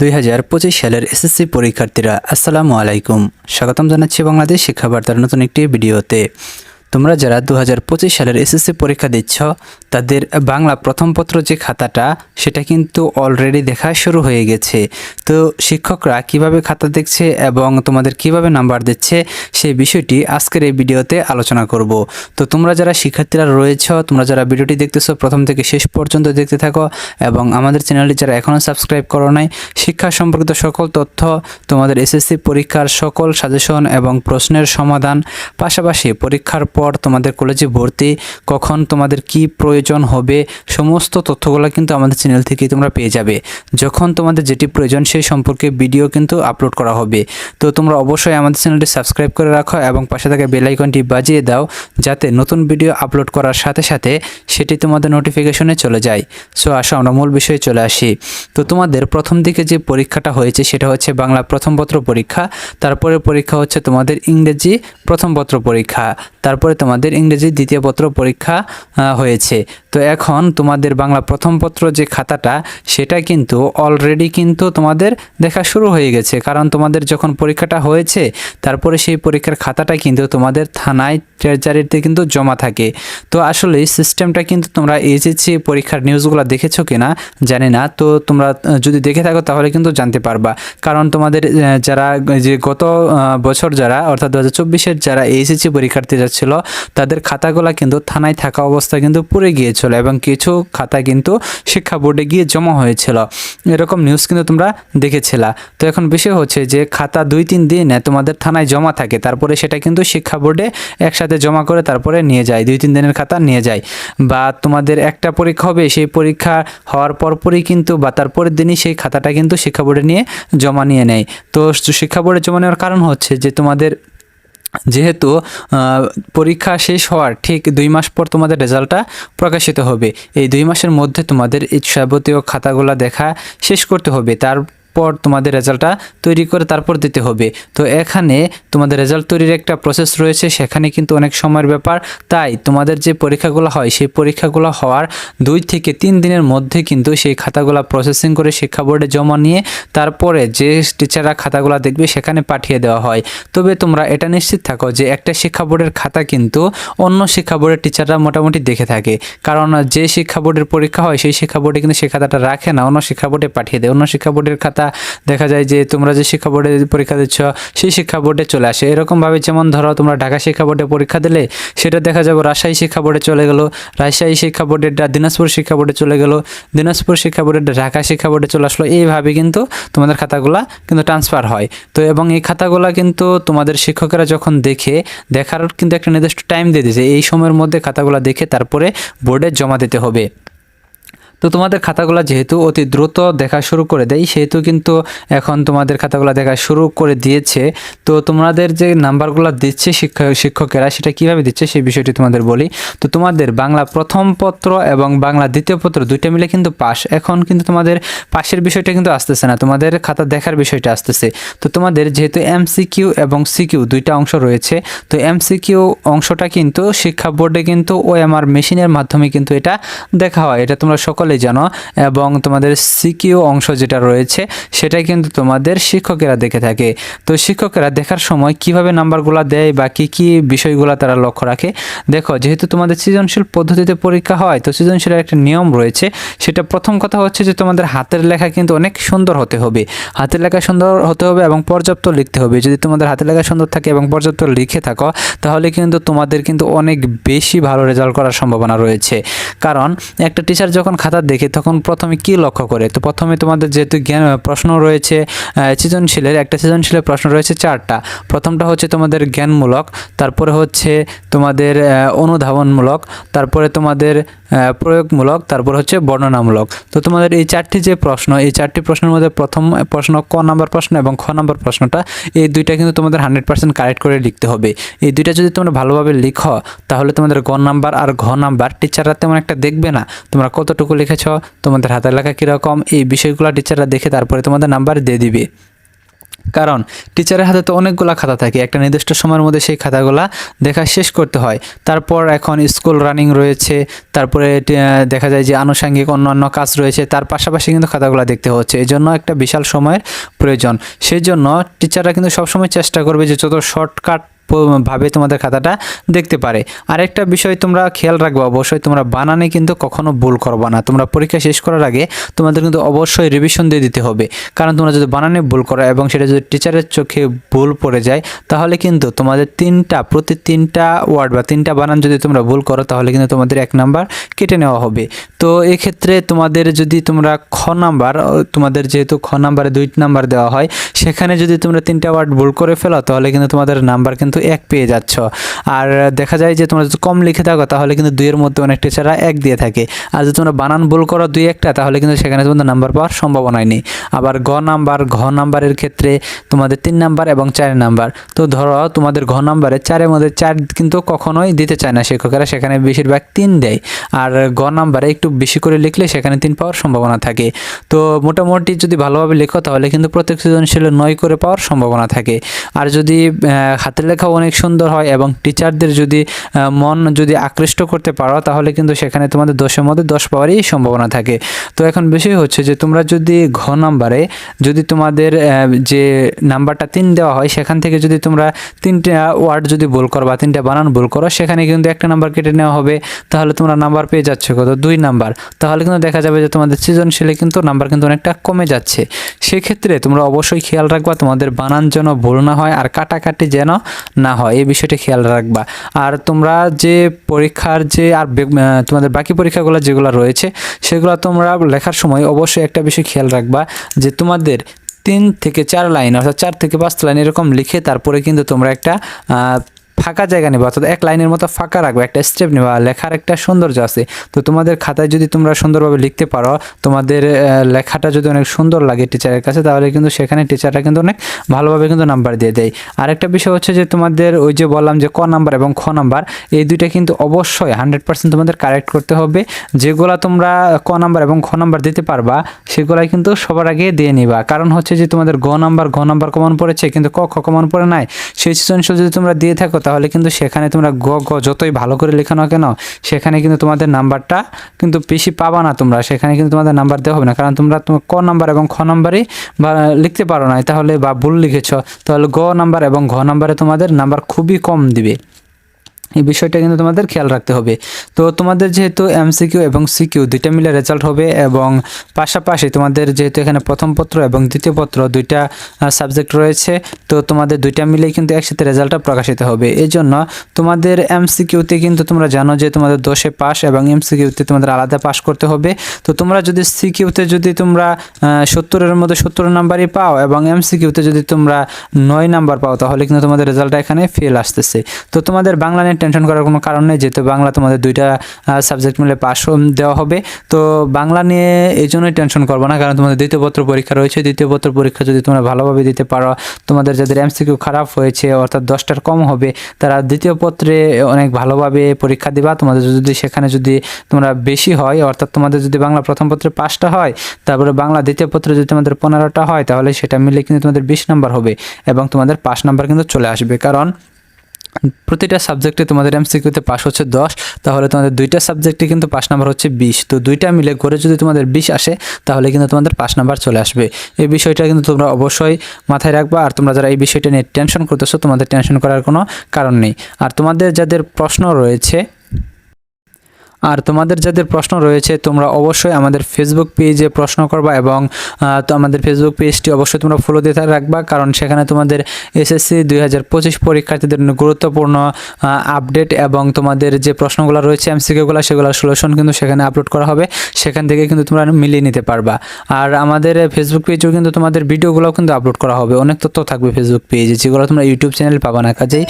দুই হাজার পঁচিশ সালের এসএসসি পরীক্ষার্থীরা, আসসালামু আলাইকুম। স্বাগতম জানাচ্ছি বাংলাদেশ শিক্ষাবার্তার নতুন একটি ভিডিওতে। তোমরা যারা দু সালের এসএসসি পরীক্ষা দিচ্ছ তাদের বাংলা প্রথম পত্র যে খাতাটা, সেটা কিন্তু অলরেডি দেখা শুরু হয়ে গেছে। তো শিক্ষকরা কীভাবে খাতা দেখছে এবং তোমাদের কীভাবে নাম্বার দিচ্ছে সেই বিষয়টি আজকের এই ভিডিওতে আলোচনা করব। তো তোমরা যারা শিক্ষার্থীরা রয়েছ, তোমরা যারা ভিডিওটি দেখতেছো, প্রথম থেকে শেষ পর্যন্ত দেখতে থাকো এবং আমাদের চ্যানেলটি যারা এখনও সাবস্ক্রাইব করো নাই, শিক্ষা সম্পর্কিত সকল তথ্য, তোমাদের এসএসসি পরীক্ষার সকল সাজেশন এবং প্রশ্নের সমাধান, পাশাপাশি পরীক্ষার পর তোমাদের কলেজে ভর্তি, কখন তোমাদের কি প্রয়োজন হবে, সমস্ত তথ্যগুলো কিন্তু আমাদের চ্যানেল থেকেই তোমরা পেয়ে যাবে। যখন তোমাদের যেটি প্রয়োজন সেই সম্পর্কে ভিডিও কিন্তু আপলোড করা হবে। তো তোমরা অবশ্যই আমাদের চ্যানেলটি সাবস্ক্রাইব করে রাখো এবং পাশে থাকা বেল আইকনটি বাজিয়ে দাও, যাতে নতুন ভিডিও আপলোড করার সাথে সাথে সেটি তোমাদের নোটিফিকেশনে চলে যায়। সো আসো আমরা মূল বিষয়ে চলে আসি। তো তোমাদের প্রথম দিকে যে পরীক্ষাটা হয়েছে সেটা হচ্ছে বাংলা প্রথম পত্র পরীক্ষা তারপরে পরীক্ষা হচ্ছে তোমাদের ইংরেজি প্রথম পত্র পরীক্ষা, তারপরে তোমাদের ইংরেজি দ্বিতীয় পত্র পরীক্ষা হয়েছে। তো এখন তোমাদের বাংলা প্রথম পত্র যে খাতাটা, সেটা কিন্তু অলরেডি কিন্তু তোমাদের দেখা শুরু হয়ে গেছে। কারণ তোমাদের যখন পরীক্ষাটা হয়েছে, তারপরে সেই পরীক্ষার খাতাটা কিন্তু তোমাদের থানায় ট্রেজারিতে কিন্তু জমা থাকে। তো আসলে সিস্টেমটা কিন্তু তোমরা এসেছি পরীক্ষার নিউজগুলো দেখেছ কিনা, জানি না। তো তোমরা যদি দেখে থাকো, তাহলে কিন্তু জানতে পারবা। কারণ তোমাদের যারা যে গত বছর যারা, অর্থাৎ দু হাজার যারা এসেছি পরীক্ষার্থীরা ছিল তাদের খাতাগুলো কিন্তু থানায় থাকা অবস্থা কিন্তু পুড়ে গিয়েছিল এবং কিছু খাতা কিন্তু শিক্ষা বোর্ডে গিয়ে জমা হয়েছিল। এরকম নিউজ কিন্তু তোমরা দেখেছিলা। তো এখন বিষয় হচ্ছে যে খাতা দুই তিন দিন তোমাদের থানায় জমা থাকে, তারপরে সেটা কিন্তু শিক্ষা বোর্ডে একসাথে জমা করে তারপরে নিয়ে যায়, দুই তিন দিনের খাতা নিয়ে যায়। বা তোমাদের একটা পরীক্ষা হবে, সেই পরীক্ষা হওয়ার পরপরই কিন্তু বা তারপরের দিনই সেই খাতাটা কিন্তু শিক্ষা বোর্ডে নিয়ে জমা নিয়ে নেয়। তো শিক্ষা বোর্ডে জমা নেওয়ার কারণ হচ্ছে যে তোমাদের যেহেতু পরীক্ষা শেষ হওয়ার ঠিক দুই মাস পর তোমাদের রেজাল্টটা প্রকাশিত হবে। এই দুই মাসের মধ্যে তোমাদের এই যাবতীয় খাতাগুলো দেখা শেষ করতে হবে। তারপর তোমাদের রেজাল্টটা তৈরি করে তারপর দিতে হবে। তো এখানে তোমাদের রেজাল্ট তৈরির একটা প্রসেস রয়েছে, সেখানে কিন্তু অনেক সময়ের ব্যাপার। তাই তোমাদের যে পরীক্ষাগুলো হয়, সেই পরীক্ষাগুলো হওয়ার দুই থেকে তিন দিনের মধ্যে কিন্তু সেই খাতাগুলো প্রসেসিং করে শিক্ষা বোর্ডে জমা নিয়ে তারপরে যে টিচাররা খাতাগুলো দেখবে, সেখানে পাঠিয়ে দেওয়া হয়। তবে তোমরা এটা নিশ্চিত থাকো যে একটা শিক্ষা বোর্ডের খাতা কিন্তু অন্য শিক্ষা বোর্ডের টিচাররা মোটামুটি দেখে থাকে। কারণ যে শিক্ষা বোর্ডের পরীক্ষা হয়, সেই শিক্ষা বোর্ডে কিন্তু সেই খাতাটা রাখে না, অন্য শিক্ষা বোর্ডে পাঠিয়ে দেয়। অন্য শিক্ষা বোর্ডের খাতা দেখা যায় যে তোমরা যে শিক্ষা বোর্ডে পরীক্ষা দিচ্ছ, সেই শিক্ষা বোর্ডে চলে আসে। এরকমভাবে যেমন ধরো তোমরা ঢাকা শিক্ষা বোর্ডে পরীক্ষা দিলে, সেটা দেখা যাবে রাজশাহী শিক্ষা বোর্ডে চলে গেল, রাজশাহী শিক্ষা বোর্ডেরটা দিনাজপুর শিক্ষা বোর্ডে চলে গেল, দিনাজপুর শিক্ষা বোর্ডের ঢাকা শিক্ষা বোর্ডে চলে আসলো। এইভাবে কিন্তু তোমাদের খাতাগুলা কিন্তু ট্রান্সফার হয়। তো এবং এই খাতাগুলা কিন্তু তোমাদের শিক্ষকেরা যখন দেখে, দেখার কিন্তু একটা নির্দিষ্ট টাইম দিয়ে দিয়েছে। এই সময়ের মধ্যে খাতাগুলা দেখে তারপরে বোর্ডে জমা দিতে হবে। তো তোমাদের খাতাগুলো যেহেতু অতি দ্রুত দেখা শুরু করে দেয়, সেহেতু কিন্তু এখন তোমাদের খাতাগুলো দেখা শুরু করে দিয়েছে। তো তোমাদের যে নাম্বারগুলো দিচ্ছে শিক্ষক শিক্ষকেরা, সেটা কীভাবে দিচ্ছে সেই বিষয়টি তোমাদের বলি। তো তোমাদের বাংলা প্রথম পত্র এবং বাংলা দ্বিতীয় পত্র দুইটা মিলে কিন্তু পাস। এখন কিন্তু তোমাদের পাশের বিষয়টা কিন্তু আসতেছে না, তোমাদের খাতা দেখার বিষয়টা আসতেছে। তো তোমাদের যেহেতু এমসিকিউ এবং সিকিউ দুইটা অংশ রয়েছে, তো এমসিকিউ অংশটা কিন্তু শিক্ষা বোর্ডে কিন্তু ও ওএমআর মেশিনের মাধ্যমে কিন্তু এটা দেখা হয়। এটা তোমরা সকলেই জানো, এবং তোমাদের সিকিউ অংশ যেটা রয়েছে সেটা কিন্তু তোমাদের শিক্ষকেরা দেখে থাকে। তো শিক্ষকেরা দেখার সময় কীভাবে নাম্বারগুলো দেয় বা কী কী বিষয়গুলো তারা লক্ষ্য রাখে? দেখো, যেহেতু তোমাদের সৃজনশীল পদ্ধতিতে পরীক্ষা হয়, তো সৃজনশীলের একটা নিয়ম রয়েছে। সেটা প্রথম কথা হচ্ছে যে তোমাদের হাতের লেখা কিন্তু অনেক সুন্দর হতে হবে। হাতের লেখা সুন্দর হতে হবে এবং পর্যাপ্ত লিখতে হবে। যদি তোমাদের হাতের লেখা সুন্দর থাকে এবং পর্যাপ্ত লিখে থাকো, তাহলে কিন্তু তোমাদের কিন্তু অনেক বেশি ভালো রেজাল্ট করার সম্ভাবনা রয়েছে। কারণ একটা টিচার যখন খাতা দেখে তখন প্রথমে কি লক্ষ্য করে? তো প্রথমে তোমাদের যেহেতু জ্ঞান প্রশ্ন রয়েছে সৃজনশীলের, একটা সৃজনশীলের প্রশ্ন রয়েছে চারটা। প্রথমটা হচ্ছে তোমাদের জ্ঞানমূলক, তারপরে হচ্ছে তোমাদের অনুধাবনমূলক, তারপরে তোমাদের প্রয়োগমূলক, তারপর হচ্ছে বর্ণনামূলক। তো তোমাদের এই চারটি যে প্রশ্ন, এই চারটি প্রশ্নের মধ্যে প্রথম প্রশ্ন ক নাম্বার প্রশ্ন এবং খ নাম্বার প্রশ্নটা, এই দুইটা কিন্তু তোমাদের হান্ড্রেড পার্সেন্ট কারেক্ট করে লিখতে হবে। এই দুইটা যদি তোমরা ভালোভাবে লিখো, তাহলে তোমাদের গ নাম্বার আর ঘ নাম্বার, টিচাররা তেমন একটা দেখবে না। তোমরা কতটুকু লিখেছ, তোমাদের হাতের লেখা কীরকম? এই বিষয়গুলো টিচাররা দেখে তারপরে তোমাদের নাম্বার দিয়ে দিবে। কারণ টিচারের হাতে তো অনেকগুলা খাতা থাকে, একটা নির্দিষ্ট সময়ের মধ্যে সেই খাতাগুলা দেখা শেষ করতে হয়। তারপর এখন স্কুল রানিং রয়েছে, তারপরে দেখা যায় যে আনুষঙ্গিক অন্যান্য কাজ রয়েছে, তার পাশাপাশি কিন্তু খাতাগুলো দেখতে হচ্ছে। এই জন্য একটা বিশাল সময়ের প্রয়োজন। সেই জন্য টিচাররা কিন্তু সবসময় চেষ্টা করবে যে যত শর্টকাট ভাবে তোমাদের খাতাটা দেখতে পারে। আরেকটা বিষয় তোমরা খেয়াল রাখবে, অবশ্যই তোমরা বানানে কিন্তু কখনো ভুল করবে না। তোমরা পরীক্ষা শেষ করার আগে তোমাদের কিন্তু অবশ্যই রিভিশন দিয়ে দিতে হবে। কারণ তোমরা যদি বানানে ভুল করো এবং সেটা যদি টিচারের চোখে ভুল পড়ে যায়, তাহলে কিন্তু তোমাদের তিনটা, প্রতি তিনটা ওয়ার্ড বা তিনটা বানান যদি তোমরা ভুল করো, তাহলে কিন্তু তোমাদের এক নাম্বার কেটে নেওয়া হবে। তো এক্ষেত্রে তোমাদের যদি তোমরা খ নাম্বার তোমাদের যেহেতু খ নাম্বারে দুই নাম্বার দেওয়া হয়, সেখানে যদি তোমরা তিনটা ওয়ার্ড ভুল করে ফেলো, তাহলে কিন্তু তোমাদের নাম্বার কিন্তু এক পেয়ে যাচ্ছ। আর দেখা যায় যে তোমরা যদি কম লিখে থাকো, তাহলে কিন্তু দুইয়ের মধ্যে অনেক টিচাররা এক দিয়ে থাকে। আর যদি তোমরা বানান ভুল করো, দুই একটা, তাহলে কিন্তু সেখানে তোমাদের নাম্বার পাওয়ার সম্ভাবনাই নেই। আবার গ নাম্বার, ঘ নাম্বারের ক্ষেত্রে তোমাদের তিন নাম্বার এবং চার নাম্বার। তো ধরো তোমাদের ঘ নাম্বারে চারের মধ্যে চার কিন্তু কখনোই দিতে চায় না শিক্ষকেরা, সেখানে বেশিরভাগ তিন দেয়। আর গ নাম্বারে একটু বেশি করে লিখলে সেখানে তিন পাওয়ার সম্ভাবনা থাকে। তো মোটামুটি যদি ভালোভাবে লেখো, তাহলে কিন্তু প্রত্যেক সৃজনশীলে নয় করে পাওয়ার সম্ভাবনা থাকে। আর যদি হাতের লেখা অনেক সুন্দর হয় এবং টিচারদের যদি মন যদি আকৃষ্ট করতে পারো, তাহলে কিন্তু সেখানে তোমাদের দশের মধ্যে দশ পাওয়ারই সম্ভাবনা থাকে। তো এখন বিষয় হচ্ছে যে, তোমরা যদি ঘ নাম্বারে যদি তোমাদের যে নাম্বারটা তিন দেওয়া হয়, সেখান থেকে যদি তোমরা তিনটা ওয়ার্ড যদি ভুল করো বা তিনটা বানান ভুল করো, সেখানে কিন্তু একটা নাম্বার কেটে নেওয়া হবে, তাহলে তোমরা নাম্বার পেয়ে যাচ্ছ কত? দুই নাম্বার। তাহলে কিন্তু দেখা যাবে যে, তোমাদের সৃজনশীলে কিন্তু নাম্বার কিন্তু অনেকটা কমে যাচ্ছে। সেক্ষেত্রে তোমরা অবশ্যই খেয়াল রাখবা, তোমাদের বানান যেন ভুল না হয়, আর কাটাকাটি যেন না হয়, এই বিষয়টি খেয়াল রাখবা। আর তোমরা যে পরীক্ষার যে, আর তোমাদের বাকি পরীক্ষাগুলো যেগুলো রয়েছে, সেগুলো তোমরা লেখার সময় অবশ্যই একটা বিষয় খেয়াল রাখবা যে তোমাদের তিন থেকে চার লাইন, অর্থাৎ চার থেকে পাঁচ লাইন এরকম লিখে তারপরে কিন্তু তোমরা একটা ফাঁকা জায়গা নেবা অর্থাৎ এক লাইনের মতো ফাঁকা রাখবে, একটা স্টেপ নেবা লেখার একটা সৌন্দর্য আছে। তো তোমাদের খাতায় যদি তোমরা সুন্দরভাবে লিখতে পারো, তোমাদের লেখাটা যদি অনেক সুন্দর লাগে টিচারের কাছে, তাহলে কিন্তু সেখানে টিচাররা কিন্তু অনেক ভালোভাবে কিন্তু নাম্বার দিয়ে দেয়। আরেকটা বিষয় হচ্ছে যে তোমাদের ওই যে বললাম যে ক নাম্বার এবং খ নাম্বার এই দুইটা কিন্তু অবশ্যই হান্ড্রেড পার্সেন্ট তোমাদের কারেক্ট করতে হবে। যেগুলা তোমরা ক নাম্বার এবং খ নাম্বার দিতে পারবা, সেগুলাই কিন্তু সবার আগে দিয়ে নিবা। কারণ হচ্ছে যে তোমাদের গ নাম্বার ঘ নাম্বার কমন পড়েছে, কিন্তু ক, খ কমন পড়ে নাই। সেই সৃজনশীল যদি তোমরা দিয়ে থাকো, তাহলে কিন্তু সেখানে তোমরা গ গ যতই ভালো করে লেখো না কেন, সেখানে কিন্তু তোমাদের নাম্বারটা কিন্তু বেশি পাবা না তোমরা। সেখানে কিন্তু তোমাদের নাম্বার দেওয়া হবে না। কারণ তোমরা তোমার ক নাম্বার এবং খ নাম্বারই বা লিখতে পারো না তাহলে বা ভুল লিখেছ, তাহলে গ নাম্বার এবং ঘ নাম্বারে তোমাদের নাম্বার খুবই কম দিবে। এই বিষয়টা কিন্তু তোমাদের খেয়াল রাখতে হবে। তো তোমাদের যেহেতু এমসিকিউ এবং সিকিউ দুইটা মিলে রেজাল্ট হবে এবং পাশাপাশি তোমাদের যেহেতু এখানে প্রথম পত্র এবং দ্বিতীয় পত্র দুইটা সাবজেক্ট রয়েছে, তো তোমাদের দুইটা মিলেই কিন্তু একসাথে রেজাল্টটা প্রকাশিত হবে। এই জন্য তোমাদের এমসিকিউতে কিন্তু তোমরা জানো যে তোমাদের দশে পাস এবং এমসিকিউতে তোমাদের আলাদা পাস করতে হবে। তো তোমরা যদি সিকিউতে যদি তোমরা সত্তরের মধ্যে সত্তর নাম্বারই পাও এবং এমসিকিউতে যদি তোমরা নয় নাম্বার পাও, তাহলে কিন্তু তোমাদের রেজাল্টটা এখানে ফেল আসতেছে। তো তোমাদের বাংলা নিয়ে টেনশন করার কোনো কারণ নেই, যেহেতু বাংলা তোমাদের দুইটা সাবজেক্ট মিলে পাস দেওয়া হবে। তো বাংলা নিয়ে এই জন্যই টেনশন করব না, কারণ তোমাদের দ্বিতীয় পত্র পরীক্ষা রয়েছে। দ্বিতীয় পত্র পরীক্ষা যদি তোমরা ভালোভাবে দিতে পারো, তোমাদের যাদের এমসিকিউ খারাপ হয়েছে, অর্থাৎ দশটার কম হবে, তারা দ্বিতীয় পত্রে অনেক ভালোভাবে পরীক্ষা দিবা। তোমাদের যদি সেখানে যদি তোমরা বেশি হয়, অর্থাৎ তোমাদের যদি বাংলা প্রথম পত্রে পাঁচটা হয়, তারপরে বাংলা দ্বিতীয় পত্রে যদি তোমাদের পনেরোটা হয়, তাহলে সেটা মিলে কিন্তু তোমাদের বিশ নাম্বার হবে এবং তোমাদের পাঁচ নাম্বার কিন্তু চলে আসবে। কারণ প্রতিটা সাবজেক্টে তোমাদের এমসিকিউতে পাস হচ্ছে দশ, তাহলে তোমাদের দুইটা সাবজেক্টে কিন্তু পাস নাম্বার হচ্ছে বিশ। তো দুইটা মিলে করে যদি তোমাদের বিশ আসে, তাহলে কিন্তু তোমাদের পাস নাম্বার চলে আসবে। এই বিষয়টা কিন্তু তোমরা অবশ্যই মাথায় রাখবা, আর তোমরা যারা এই বিষয়টা নিয়ে টেনশন করতেছো, তোমাদের টেনশন করার কোনো কারণ নেই। আর তোমাদের যাদের প্রশ্ন রয়েছে আর তোমাদের যাদের প্রশ্ন রয়েছে, তোমরা অবশ্যই আমাদের ফেসবুক পেজে প্রশ্ন করবা এবং তো আমাদের ফেসবুক পেজটি অবশ্যই তোমরা ফলো দিয়ে রাখবা। কারণ সেখানে তোমাদের এসএসসি দুই হাজার পঁচিশ পরীক্ষার্থীদের গুরুত্বপূর্ণ আপডেট এবং তোমাদের যে প্রশ্নগুলো রয়েছে এমসিকিউগুলো সেগুলোর সলিউশন কিন্তু সেখানে আপলোড করা হবে। সেখান থেকে কিন্তু তোমরা মিলিয়ে নিতে পারবা। আর আমাদের ফেসবুক পেজেও কিন্তু তোমাদের ভিডিওগুলো কিন্তু আপলোড করা হবে। অনেক তথ্য থাকবে ফেসবুক পেজে যেগুলো তোমরা ইউটিউব চ্যানেল পাবা না। কাজেই